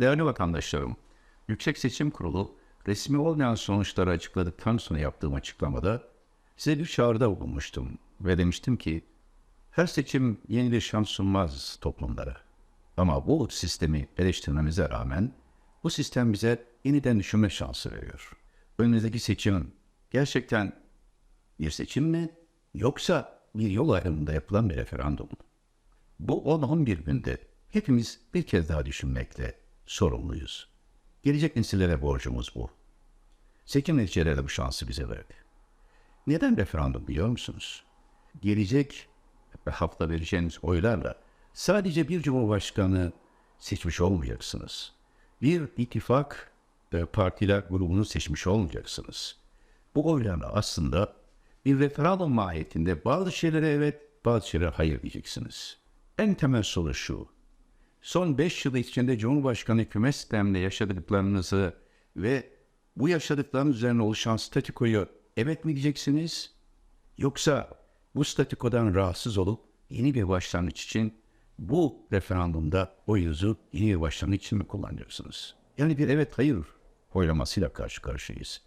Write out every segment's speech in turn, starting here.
Değerli vatandaşlarım, Yüksek Seçim Kurulu resmi olmayan sonuçları açıkladıktan sonra yaptığım açıklamada size bir çağrıda bulunmuştum ve demiştim ki her seçim yeni bir şans sunmaz toplumlara. Ama bu sistemi eleştirmemize rağmen bu sistem bize yeniden düşünme şansı veriyor. Önümüzdeki seçim gerçekten bir seçim mi yoksa bir yol ayrımında yapılan bir referandum mu? Bu 10-11 günde hepimiz bir kez daha düşünmekle sorumluyuz. Gelecek nesillere borcumuz bu. Seçim neticeleri bu şansı bize verdi. Neden referandum biliyor musunuz? Gelecek hafta vereceğiniz oylarla sadece bir cumhurbaşkanı seçmiş olmayacaksınız. Bir ittifak partiler grubunu seçmiş olmayacaksınız. Bu oylarla aslında bir referandum mahiyetinde bazı şeylere evet, bazı şeylere hayır diyeceksiniz. En temel soru şu. Son 5 yıl içinde Cumhurbaşkanı hükümet sisteminde yaşadıklarınızı ve bu yaşadıklarınız üzerine oluşan statikoyu evet mi diyeceksiniz? Yoksa bu statikodan rahatsız olup yeni bir başlangıç için bu referandumda oyunuzu yeni bir başlangıç için mi kullanacaksınız? Yani bir evet hayır oylamasıyla karşı karşıyayız.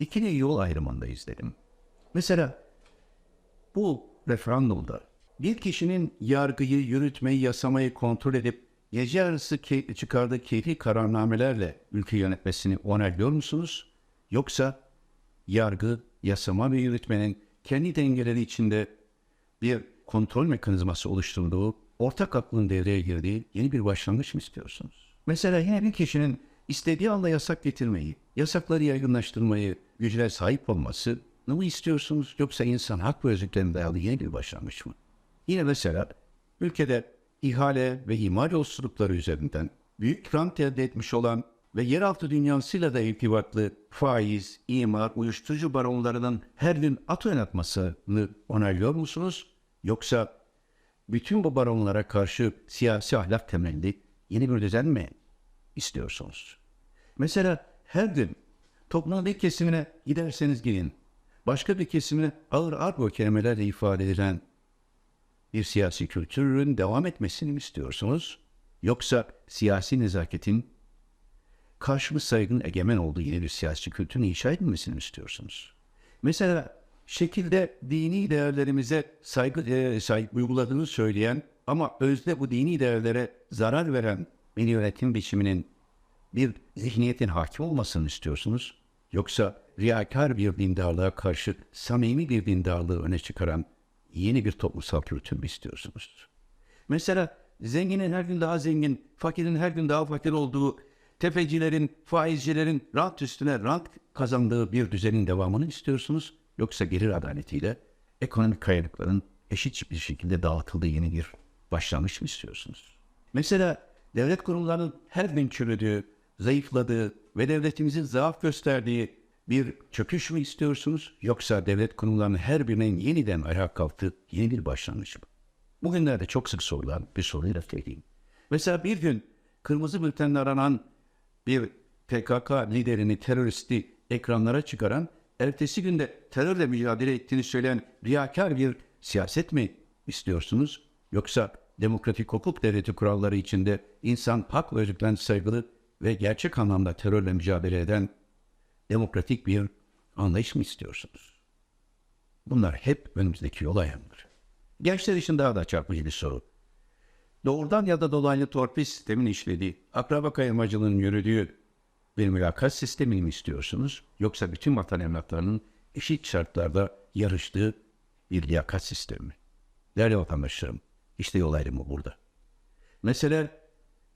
İkili yol ayrımındayız dedim. Mesela bu referandumda bir kişinin yargıyı, yürütmeyi, yasamayı kontrol edip gece yarısı key- çıkardığı keyfi kararnamelerle ülke yönetmesini onaylıyor musunuz? Yoksa yargı, yasama ve yürütmenin kendi dengeleri içinde bir kontrol mekanizması oluşturduğu, ortak aklın devreye girdiği yeni bir başlangıç mı istiyorsunuz? Mesela yine bir kişinin istediği anda yasak getirmeyi, yasakları yaygınlaştırmayı, gücüne sahip olması mı istiyorsunuz? Yoksa insan hak ve özgürlüklerine dayalı yeni bir başlangıç mı? Yine mesela ülkede ihale ve imal yolsuzlukları üzerinden büyük rant elde etmiş olan ve yeraltı dünyasıyla da irtibatlı faiz, imar, uyuşturucu baronlarının her gün at oynatmasını onaylıyor musunuz? Yoksa bütün bu baronlara karşı siyasi ahlak temelli yeni bir düzen mi istiyorsunuz? Mesela her gün toplumun bir kesimine giderseniz gidin, başka bir kesimine ağır argo kelimelerle ifade edilen bir siyasi kültürün devam etmesini mi istiyorsunuz? Yoksa siyasi nezaketin karşımız saygın egemen olduğu yeni bir siyasi kültürün inşa edilmesini mi istiyorsunuz? Mesela şekilde dini değerlerimize saygı, e, saygı uyguladığını söyleyen ama özde bu dini değerlere zarar veren bir yönetim biçiminin bir zihniyetin hakim olmasını istiyorsunuz? Yoksa riyakar bir dindarlığa karşı samimi bir dindarlığı öne çıkaran yeni bir toplumsal kültür mü istiyorsunuz? Mesela zenginin her gün daha zengin, fakirin her gün daha fakir olduğu, tefecilerin, faizcilerin rant üstüne rant kazandığı bir düzenin devamını istiyorsunuz? Yoksa gelir adaletiyle ekonomik kaynakların eşit bir şekilde dağıtıldığı yeni bir başlangıç mı istiyorsunuz? Mesela devlet kurumlarının her gün çürüdüğü, zayıfladığı ve devletimizin zaaf gösterdiği bir çöküş mü istiyorsunuz? Yoksa devlet kurumlarının her birinin yeniden ayağa kalktığı yeni bir başlangıç mı? Bugünlerde çok sık sorulan bir soruyla söyleyeyim. Mesela bir gün kırmızı bültenle aranan bir PKK liderini, teröristi ekranlara çıkaran, ertesi günde terörle mücadele ettiğini söyleyen riyakar bir siyaset mi istiyorsunuz? Yoksa demokratik hukuk devleti kuralları içinde insan hak ve özgürlüklerine saygılı ve gerçek anlamda terörle mücadele eden demokratik bir anlayış mı istiyorsunuz? Bunlar hep önümüzdeki yol ayrımları. Gençler için daha da çarpıcı bir soru. Doğrudan ya da dolaylı torpil sistemin işlediği, akraba kayırmacılığının yürüdüğü bir mülakat sistemi mi istiyorsunuz? Yoksa bütün vatan evlatlarının eşit şartlarda yarıştığı bir liyakat sistemi mi? Değerli vatandaşlarım, işte yol ayrımı burada. Mesela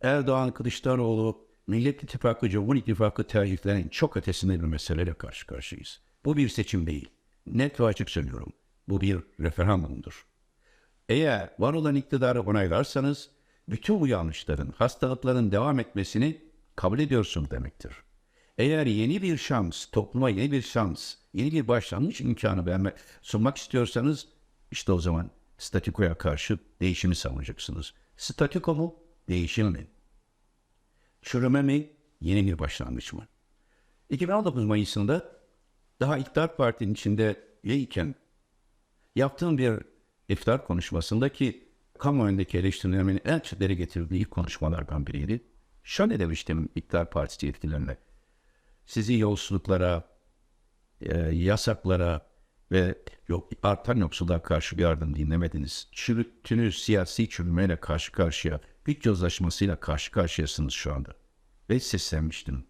Erdoğan, Kılıçdaroğlu, Millet İttifakı, Cumhur İttifakı tercihlerinin çok ötesinde bir meseleyle karşı karşıyayız. Bu bir seçim değil. Net ve açık söylüyorum. Bu bir referandumdur. Eğer var olan iktidarı onaylarsanız bütün bu yanlışların, hastalıkların devam etmesini kabul ediyorsun demektir. Eğer yeni bir şans, topluma yeni bir şans, yeni bir başlangıç imkanı vermek, sunmak istiyorsanız işte o zaman statikoya karşı değişimi savunacaksınız. Statiko mu? Değişim mi? Çürüme mi? Yeni bir başlangıç mı? 2019 Mayıs'ında daha iktidar partinin içinde yeyken yaptığım bir iftar konuşmasında ki kamuoyundaki eleştirilerin en çetleri getirdiği ilk konuşmalardan biriydi. Şöyle demiştim İktidar Partisi yetkililerine. Sizi yolsuzluklara, e, yasaklara ve yok, artan yoksulluğa karşı bir yardım dinlemediniz. Çürüttüğünüz siyasi çürümeyle karşı karşıya, güç yozlaşmasıyla karşı karşıyasınız şu anda. Ve seslenmiştim.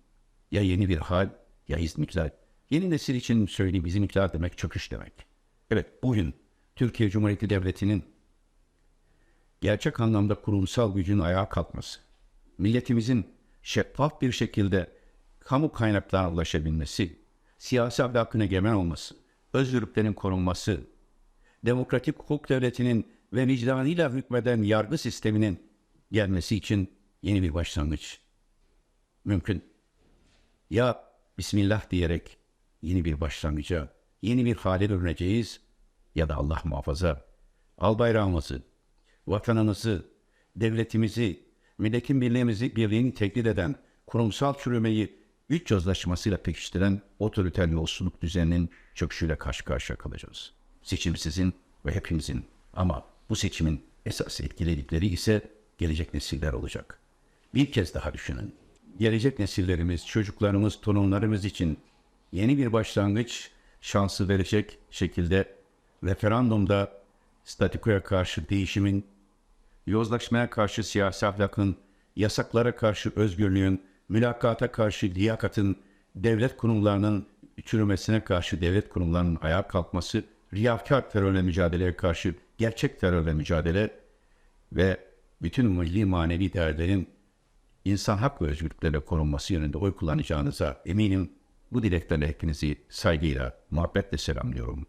Ya yeni bir hal ya İzmitler. Yeni nesil için söyleyeyim İzmitler demek çöküş demek. Evet bugün Türkiye Cumhuriyeti Devleti'nin gerçek anlamda kurumsal gücün ayağa kalkması, milletimizin şeffaf bir şekilde kamu kaynaklarına ulaşabilmesi, siyasi ahlakın egemen olması, özgürlüklerin korunması, demokratik hukuk devletinin ve vicdanıyla hükmeden yargı sisteminin gelmesi için yeni bir başlangıç mümkün. Ya Bismillah diyerek yeni bir başlangıca, yeni bir hale döneceğiz ya da Allah muhafaza al bayrağımızı, vatanımızı, devletimizi, milletin birliğimizi, birliğini tehdit eden, kurumsal çürümeyi güç yozlaşmasıyla pekiştiren otoriter yolsuzluk düzeninin çöküşüyle karşı karşıya kalacağız. Seçim sizin ve hepimizin ama bu seçimin esas etkiledikleri ise gelecek nesiller olacak. Bir kez daha düşünün. Gelecek nesillerimiz, çocuklarımız, torunlarımız için yeni bir başlangıç şansı verecek şekilde referandumda statikoya karşı değişimin, yozlaşmaya karşı siyasi ahlakın, yasaklara karşı özgürlüğün, mülakata karşı liyakatın, devlet kurumlarının çürümesine karşı devlet kurumlarının ayağa kalkması, riyakar terörle mücadeleye karşı gerçek terörle mücadele ve bütün milli manevi değerlerin insan hak ve özgürlüklerle korunması yönünde oy kullanacağınıza eminim. Bu dileklerle hepinizi saygıyla, muhabbetle selamlıyorum.